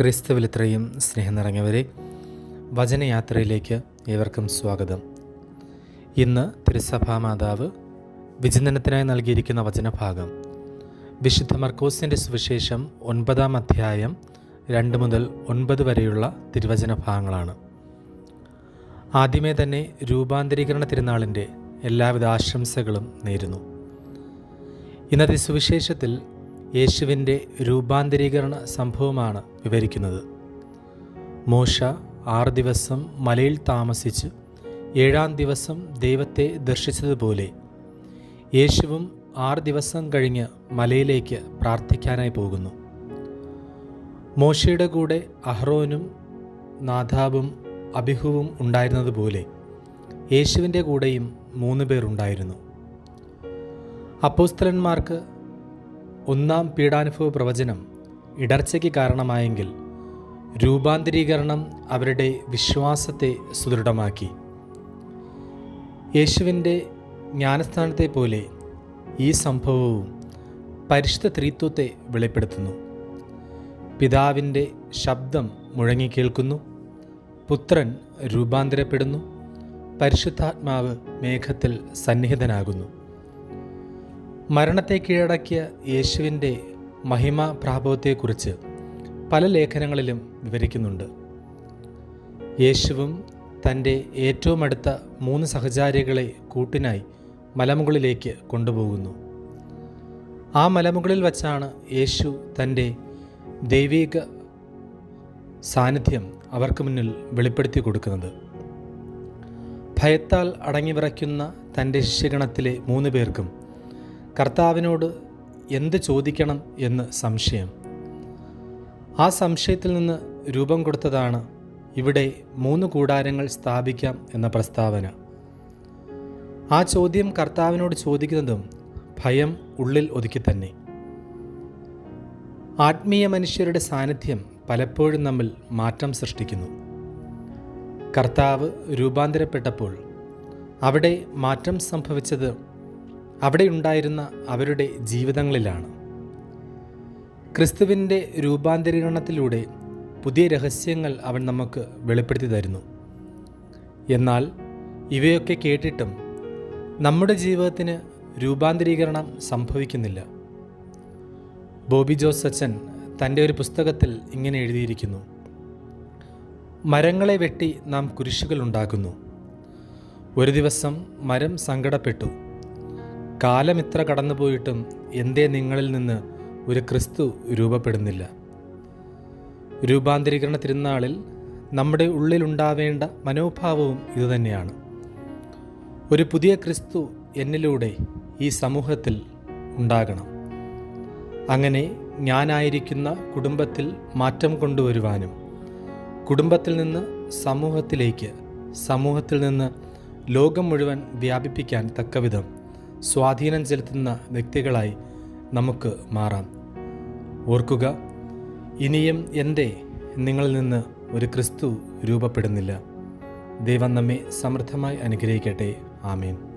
ക്രിസ്തുവിൽ ഇത്രയും സ്നേഹം നിറഞ്ഞവരെ വചനയാത്രയിലേക്ക് ഏവർക്കും സ്വാഗതം. ഇന്ന് തിരുസഭാ മാതാവ് വിചിന്തനത്തിനായി നൽകിയിരിക്കുന്ന വചനഭാഗം. വിശുദ്ധ മർക്കോസിന്റെ സുവിശേഷം ഒൻപതാം അധ്യായം രണ്ട് മുതൽ ഒൻപത് വരെയുള്ള തിരുവചന ഭാഗങ്ങളാണ് ആദ്യമേ തന്നെ രൂപാന്തരീകരണ തിരുനാളിന്റെ എല്ലാവിധ ആശംസകളും നേരുന്നു. ഇന്നത്തെ സുവിശേഷത്തിൽ യേശുവിന്റെ രൂപാന്തരീകരണ സംഭവമാണ് വിവരിക്കുന്നത്. മോശ ആറ് ദിവസം മലയിൽ താമസിച്ച് ഏഴാം ദിവസം ദൈവത്തെ ദർശിച്ചതുപോലെ യേശുവും ആറ് ദിവസം കഴിഞ്ഞ് മലയിലേക്ക് പ്രാർത്ഥിക്കാനായി പോകുന്നു. മോശയുടെ കൂടെ അഹ്റോനും നാദാബും അബിഹുവും ഉണ്ടായിരുന്നതുപോലെ യേശുവിന്റെ കൂടെയും മൂന്ന് പേർ ഉണ്ടായിരുന്നു. അപ്പോസ്തലന്മാർക്ക് ഒന്നാം പീഡാനുഭവ പ്രവചനം ഇടർച്ചയ്ക്ക് കാരണമായെങ്കിൽ രൂപാന്തരീകരണം അവരുടെ വിശ്വാസത്തെ സുദൃഢമാക്കി. യേശുവിന്റെ ജ്ഞാനസ്ഥാനത്തെ പോലെ ഈ സംഭവവും പരിശുദ്ധ ത്രിത്വത്തെ വെളിപ്പെടുത്തുന്നു. പിതാവിന്റെ ശബ്ദം മുഴങ്ങിക്കേൾക്കുന്നു പുത്രൻ രൂപാന്തരപ്പെടുന്നു. പരിശുദ്ധാത്മാവ് മേഘത്തിൽ സന്നിഹിതനാകുന്നു. മരണത്തെ കീഴടക്കിയ യേശുവിന്റെ മഹിമ പ്രാഭവത്തെക്കുറിച്ച് പല ലേഖനങ്ങളിലും വിവരിക്കുന്നുണ്ട്. യേശുവും തന്റെ ഏറ്റവും അടുത്ത മൂന്ന് സഹചാരികളെ കൂട്ടിനായി മലമുകളിലേക്ക് കൊണ്ടുപോകുന്നു. ആ മലമുകളിൽ വച്ചാണ് യേശു തന്റെ ദൈവിക സാന്നിധ്യം അവർക്ക് മുന്നിൽ വെളിപ്പെടുത്തി കൊടുക്കുന്നത്. ഭയത്താൽ അടങ്ങിവിറയ്ക്കുന്ന തന്റെ ശിഷ്യഗണത്തിലെ മൂന്ന് പേർക്കും കർത്താവിനോട് എന്ത് ചോദിക്കണം എന്ന് സംശയം. ആ സംശയത്തിൽ നിന്ന് രൂപം കൊടുത്തതാണ് ഇവിടെ മൂന്ന് കൂടാരങ്ങൾ സ്ഥാപിക്കാം എന്ന പ്രസ്താവന. ആ ചോദ്യം കർത്താവിനോട് ചോദിക്കുന്നതും ഭയം ഉള്ളിൽ ഒതുക്കി തന്നെ. ആത്മീയ മനുഷ്യരുടെ സാന്നിധ്യം പലപ്പോഴും നമ്മിൽ മാറ്റം സൃഷ്ടിക്കുന്നു. കർത്താവ് രൂപാന്തരപ്പെട്ടപ്പോൾ അവിടെ മാറ്റം സംഭവിച്ചത് അവിടെയുണ്ടായിരുന്ന അവരുടെ ജീവിതങ്ങളിലാണ്. ക്രിസ്തുവിന്റെ രൂപാന്തരീകരണത്തിലൂടെ പുതിയ രഹസ്യങ്ങൾ അവൻ നമുക്ക് വെളിപ്പെടുത്തി തരുന്നു. എന്നാൽ ഇവയൊക്കെ കേട്ടിട്ടും നമ്മുടെ ജീവിതത്തിന് രൂപാന്തരീകരണം സംഭവിക്കുന്നില്ല. ബോബി ജോസ് സച്ചൻ തന്റെ ഒരു പുസ്തകത്തിൽ ഇങ്ങനെ എഴുതിയിരിക്കുന്നു. മരങ്ങളെ വെട്ടി നാം കുരിശുകൾ ഉണ്ടാക്കുന്നു. ഒരു ദിവസം മരം സങ്കടപ്പെട്ടു. കാലം ഇത്ര കടന്നുപോയിട്ടും എന്തേ നിങ്ങളിൽ നിന്ന് ഒരു ക്രിസ്തു രൂപപ്പെടുന്നില്ല. രൂപാന്തരീകരണ തിരുനാളിൽ നമ്മുടെ ഉള്ളിലുണ്ടാവേണ്ട മനോഭാവവും ഇതുതന്നെയാണ് ഒരു പുതിയ ക്രിസ്തു എന്നിലൂടെ ഈ സമൂഹത്തിൽ ഉണ്ടാകണം. അങ്ങനെ ഞാനായിരിക്കുന്ന കുടുംബത്തിൽ മാറ്റം കൊണ്ടുവരുവാനും കുടുംബത്തിൽ നിന്ന് സമൂഹത്തിലേക്ക് സമൂഹത്തിൽ നിന്ന് ലോകം മുഴുവൻ വ്യാപിപ്പിക്കാൻ തക്കവിധം സ്വാധീനം ചെലുത്തുന്ന വ്യക്തികളായി നമുക്ക് മാറാം. ഓർക്കുക ഇനിയും എന്റെ നിങ്ങളിൽ നിന്ന് ഒരു ക്രിസ്തു രൂപപ്പെടുന്നില്ല. ദൈവം നമ്മെ സമൃദ്ധമായി അനുഗ്രഹിക്കട്ടെ. ആമേൻ.